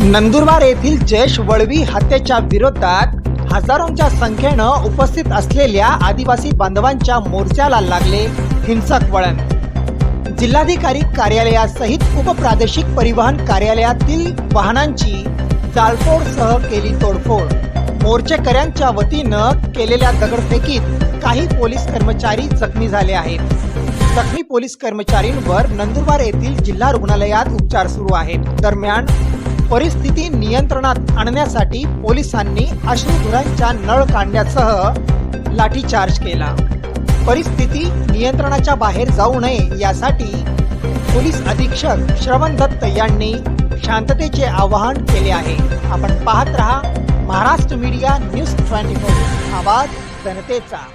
नंदुरबार येथील जयेश वळवी हत्येच्या विरोधात हजारोंच्या संख्येनं उपस्थित असलेल्या आदिवासी बांधवांच्या मोर्चाला लागले हिंसक वळण. जिल्हाधिकारी कार्यालयासहित उपप्रादेशिक परिवहन कार्यालयातील वाहनांची जाळपोळसह केली तोडफोड. मोर्चेकऱ्यांच्या वतीनं केलेल्या दगडफेकीत काही पोलीस कर्मचारी जखमी झाले आहेत. जखमी पोलीस कर्मचारींवर नंदुरबार येथील जिल्हा रुग्णालयात उपचार सुरू आहेत. दरम्यान परिस्थिती नियंत्रणात आणण्यासाठी पोलिसांनी अश्रुधुरांच्या नळ काढण्यासह लाठीचार्ज केला. परिस्थिती नियंत्रणाच्या बाहेर जाऊ नये यासाठी पोलीस अधीक्षक श्रवण दत्त यांनी शांततेचे आवाहन केले आहे. आपण पाहत रहा Maharashtra media news twenty four. आवाज जनतेचा.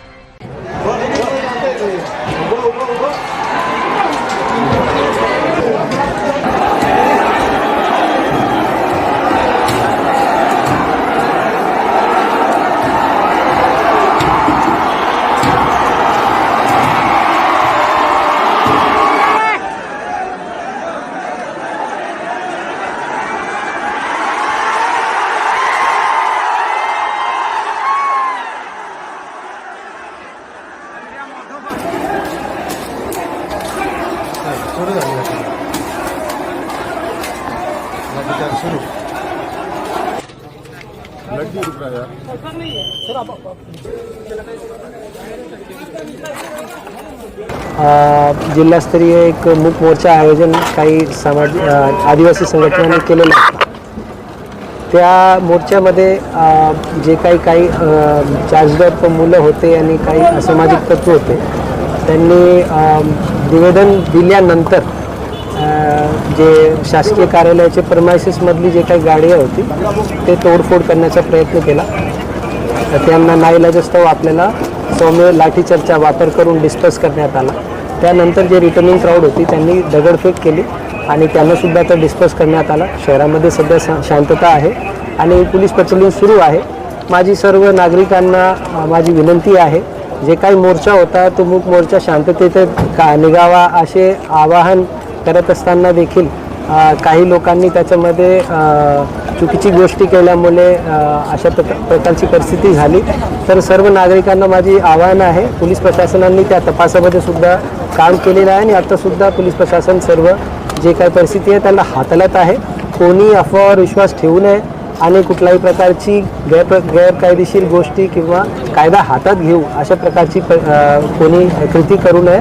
सुरू झाली आता. सुरू. लड्डी जिल्हास्तरीय एक मूक मोर्चा आयोजन काही समाज आदिवासी संघटनांनी केलेलं आहे. त्या मोर्चामध्ये जे काही काही चार्जड मुलं होते आणि काही असामाजिक तत्व होते त्यांनी निवेदन दिल्यानंतर जे शासकीय कार्यालयाचे परमायसेसमधली जे काही गाड्या होती ते तोडफोड करण्याचा प्रयत्न केला. तर त्यांना नाईलाजस्तव आपल्याला सौम्य लाठीचर्चा वापर करून डिस्कस करण्यात आला. त्यानंतर जे रिटर्निंग क्राऊड होती त्यांनी दगडफेक केली आणि त्यांनासुद्धा तर डिस्कस करण्यात आला. शहरामध्ये सध्या शांतता आहे आणि पोलीस पेट्रोलिंग सुरू आहे. माझी सर्व नागरिकांना माझी विनंती आहे जे काही मोर्चा होता तो मूक मोर्चा शांततेत का निघावा असे आवाहन करत असताना देखील काही लोकांनी त्याच्यामध्ये चुकीची गोष्टी केल्यामुळे अशा प्रका प्रकारची परिस्थिती झाली. तर सर्व नागरिकांना माझी आव्हान आहे पोलीस प्रशासनाने त्या तपासामध्ये सुद्धा काम केलेलं आहे आणि आतासुद्धा पोलीस प्रशासन सर्व जे काही परिस्थिती आहे त्याला हाताळत आहे. कोणी अफवावर विश्वास ठेवू नये. आणि कुठल्याही प्रकारची गैर गैरकायदेशीर गोष्टी किंवा कायदा हातात घेऊ अशा प्रकारची प- कोणी कृती करू नये.